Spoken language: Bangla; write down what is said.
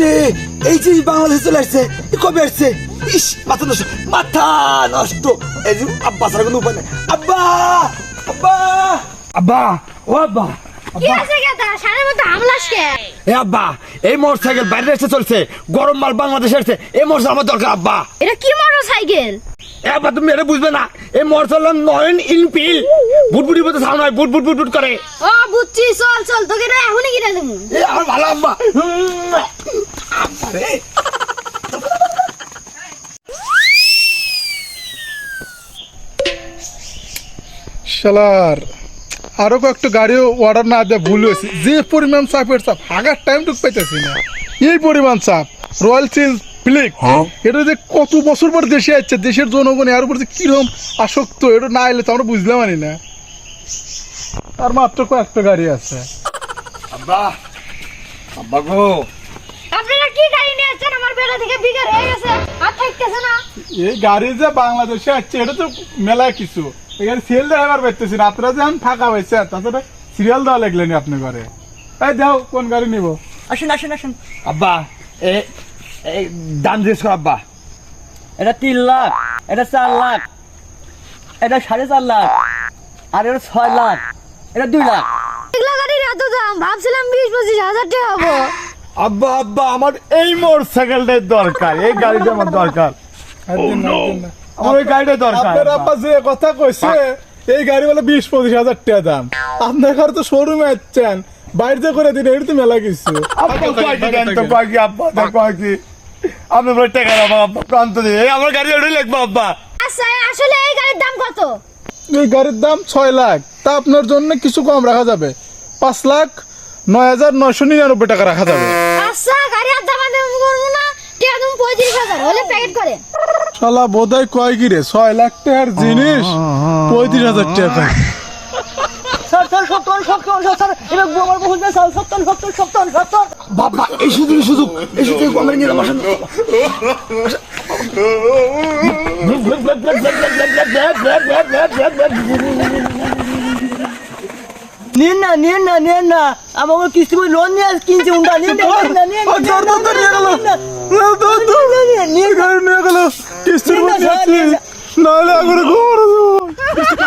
রে এই যে বাংলাদেশে চলে আসছে এ কবে আসছে? ইস মাথা নষ্ট মাথা নষ্ট। এই যে আব্বা ছাড়া কোনো উপায় নেই। আব্বা আব্বা। আব্বা ও আব্বা কি আছে গেদা সারের মধ্যে হামলাস কে এ আব্বা এই মোটর সাইকেল বাইরে এসে চলছে গরম মাল বাংলাদেশে আসছে এই মোটর আমার দরকার আব্বা। এটা কি তুমি এটা বুঝবে না এই মোটর সাইকেল নয়ন ইনপিল বুটবুটি মতো সাউন্ড হয় বুট বুট বুট বুট করে। ও বুঝছি চল চল তোকে এটা এখনই কিনে দেবো। আমার ভালো আব্বা। শালার আরও কয়েকটা গাড়ি অর্ডার না দেওয়া ভুল হয়েছে। যে পরিমাণ চাপের চাপ হাগার টাইম টুক পাইতেছি না। এই পরিমাণ চাপ রয়্যাল চিল ফ্লিক এটা যে কত বছর পর দেশে আসছে দেশের জনগণ এর উপর যে কীরকম আসক্ত এটা না এলে তো আমরা বুঝলাম আনি না। আর মাত্র কয়েকটা গাড়ি আছে। আব্বা আব্বা গো। কি গাড়ি নিয়ে আসছেন? আমার বেলা থেকে বিঘার হয়ে গেছে। আর থাকতেছে না। এই গাড়ি যে বাংলাদেশে আসছে এটা তো মেলা কিছু। এখানে সেল ড্রাইভার পাইতেছি না। আপনারা যখন ফাঁকা পাইছে তাছাড়া সিরিয়াল দেওয়া লাগলেন আপনি ঘরে। এই দাও কোন গাড়ি নিব? আসুন আসুন আসুন। আব্বা এই দাম জিজ্ঞেস কর আব্বা। এটা তিন লাখ এটা চার লাখ এটা সাড়ে চার লাখ আর এটা ছয় লাখ এটা দুই লাখ। এগুলো গাড়ির এত দাম? ভাবছিলাম বিশ পঁচিশ হাজার টাকা হব। আব্বা আব্বা আমার এই মোটর সাইকেলটাই দরকার এই গাড়িটা আমার দরকার। দিন না। আমার ওই গাড়িটাই দরকার আপনার আব্বা। যে কথা কইছে এই গাড়ি বলে বিশ পঁচিশ হাজার টাকা দাম। আপনার ঘর তো শোরুমে আসছেন বাইরে করে দিন এটা তো মেলা কিছু। আপনি বলে টাকা আব্বা প্রান্ত দিয়ে। এই আমার গাড়ি ওটাই লিখব আব্বা। আচ্ছা আসলে এই গাড়ির দাম কত? এই গাড়ির দাম ছয় লাখ। তা আপনার জন্য কিছু কম রাখা যাবে। পাঁচ লাখ নয় হাজার নয়শো নিরানব্বই টাকা রাখা যাবে আচ্ছা গাড়ি আর দাম দাম করব না টাকা তুমি পঁয়ত্রিশ হাজার হলে প্যাকেট করে শালা বোধহয় কয় কি রে ছয় লাখ টাকার জিনিস পঁয়ত্রিশ হাজার টাকা স্যার স্যার সত্তর সত্তর সত্তর এবার আমার বহু স্যার সত্তর সত্তর সত্তর সত্তর বাবা এই সুযোগ এই সুযোগ এই সুযোগ আমার নিয়ে আমার নিন না নিন না নিন না আমাকে কিস্তি বই লোন নিয়ে কিনছে উন্ডা নিন না নিন না নিন না নিয়ে গেল। নিয়ে গেল কিস্তির বই নিয়ে নাহলে আগুন ঘর কিস্তি